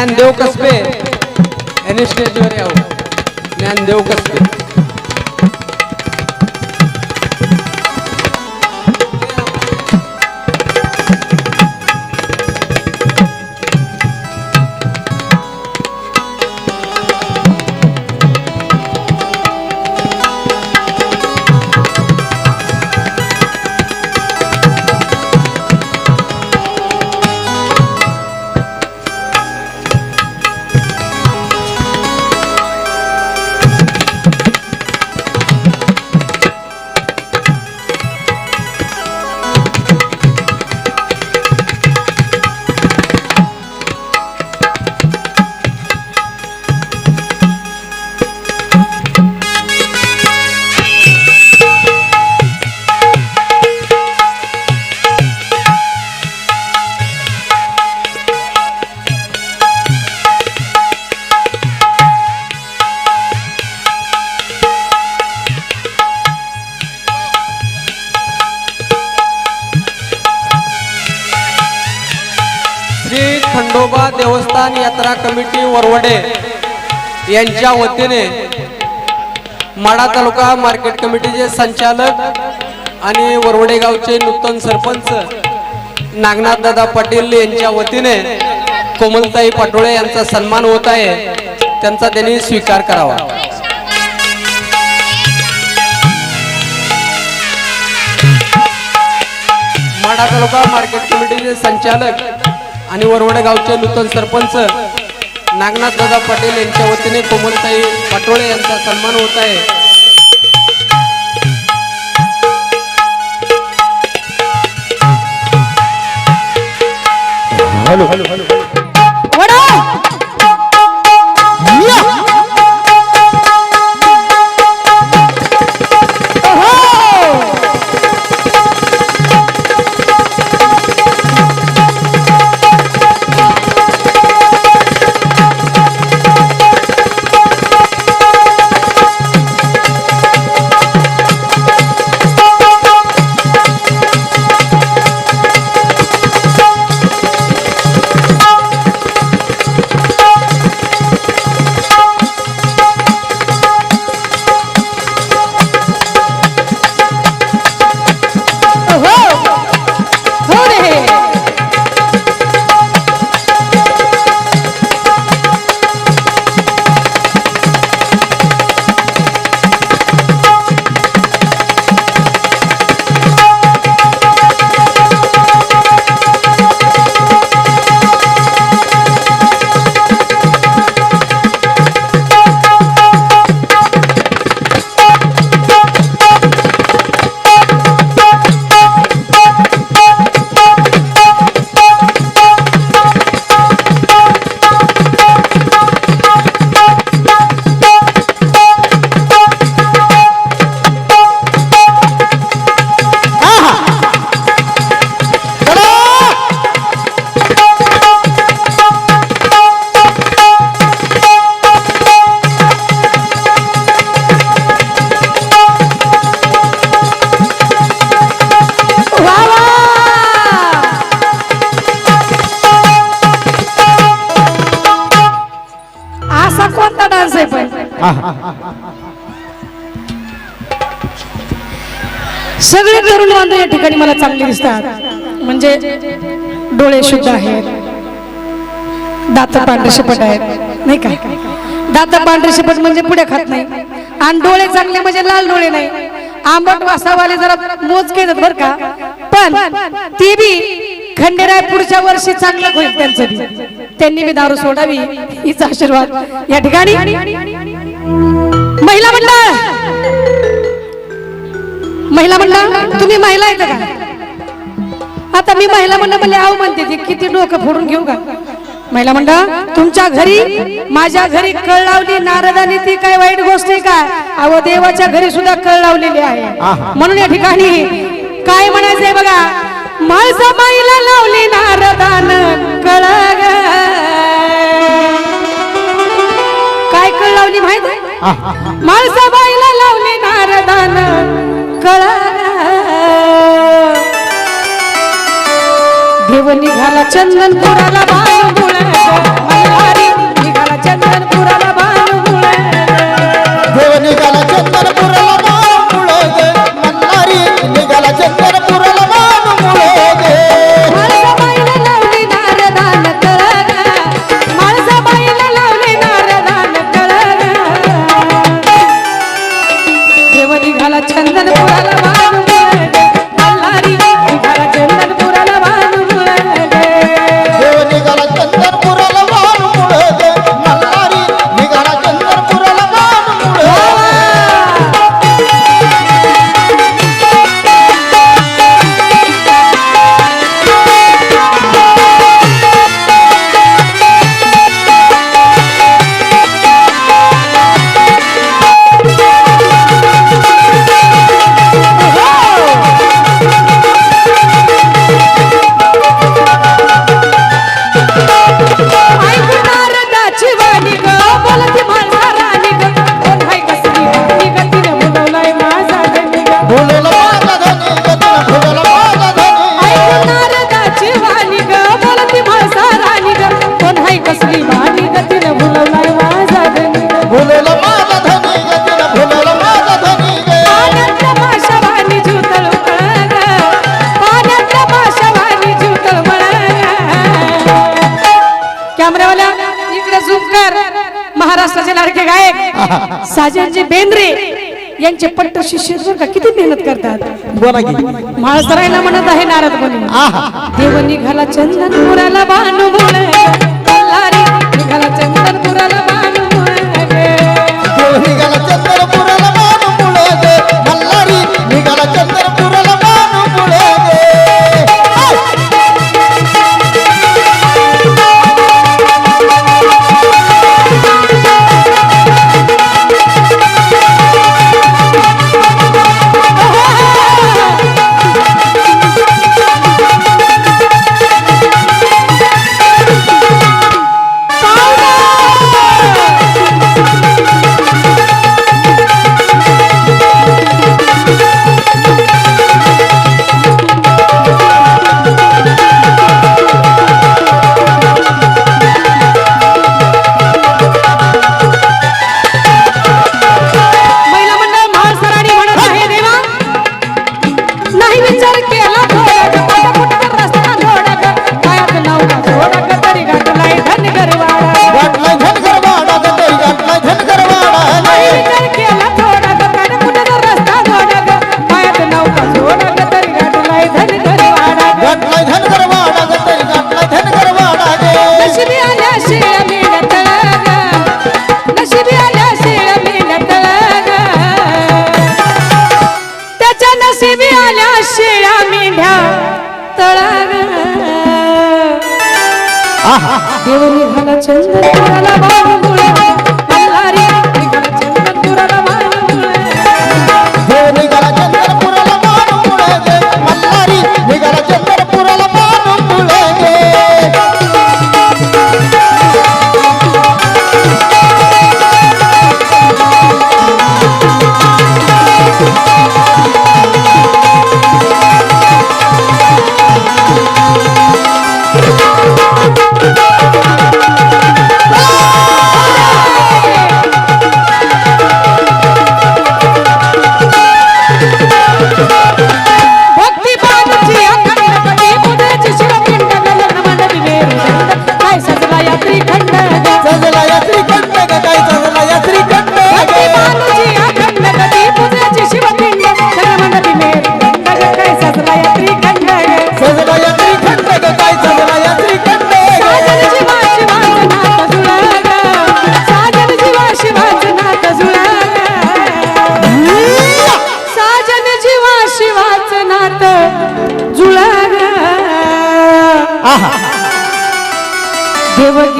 ज्ञानदेव कसबे. यांनी स्टेजवर यावं ज्ञानदेव कसबे. खंडोबा देवस्थान यात्रा कमिटी वरवडे यांच्या वतीने माडा तालुका मार्केट कमिटीचे संचालक आणि वरवडे गावचे नूतन सरपंच नागनाथ दादा पाटील यांच्या वतीने कोमलताई पाटोळे यांचा सन्मान होत आहे. त्यांचा त्यांनी स्वीकार करावा. माडा तालुका मार्केट कमिटीचे संचालक आणि वरवडे गावचे नूतन सरपंच नागनाथ दादा पटेल यांच्या वतीने कोमलताई पाटोळे यांचा सन्मान होत आहे. हॅलो. हॅलो हॅलो सगळे तरुण बांधव या ठिकाणी मला चांगले दिसतात. म्हणजे डोळे शुद्ध आहेत. दात पांढरे शिपट आहेत. नाही का? दात पांढरे शिपट म्हणजे पुढे खात नाही. आणि डोळे चांगले म्हणजे लाल डोळे नाही. आंबट वासावाले जरा मोजके केलं बर का? पण ती बी खंडेराय पुढच्या वर्षी चांगलं होईल त्यांचं त्यांनी मी दारू सोडावी. हीच आशीर्वाद. या ठिकाणी महिला मंडळ! महिला मंडळ तुम्ही महिला आहेत का? आता मी महिला मंडळ म्हणले आहो म्हणते ती किती डोकं फोडून घेऊ का? महिला मंडळ तुमच्या घरी माझ्या घरी कळ लावली नारदाने ती काय वाईट गोष्ट आहे का? अहो देवाच्या घरी सुद्धा कळ लावलेली आहे. म्हणून या ठिकाणी काय म्हणायचंय बघा माझा माईला लावली नारदान कळ माझ्या बाईला लावली नारदान कळ देव निघाला चंदनपुराला बाळ निघाला चंदनपुराला बाण देव निघाला चंदन महाराष्ट्राचे लाडके गायक साजनजी बेंद्रे यांचे पट्ट शिष्य किती मेहनत करतात? बोला महाराष्ट्राला म्हणत आहे नारद बनी देव निघाला चंदन पुराला बोल দেউলি ঘন চন্দ্র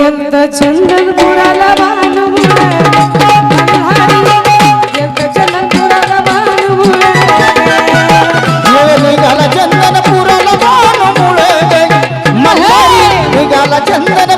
ఎంత చందన్ పురాల భానువు ఎంత చందన్ పురాల భానువు గల చందన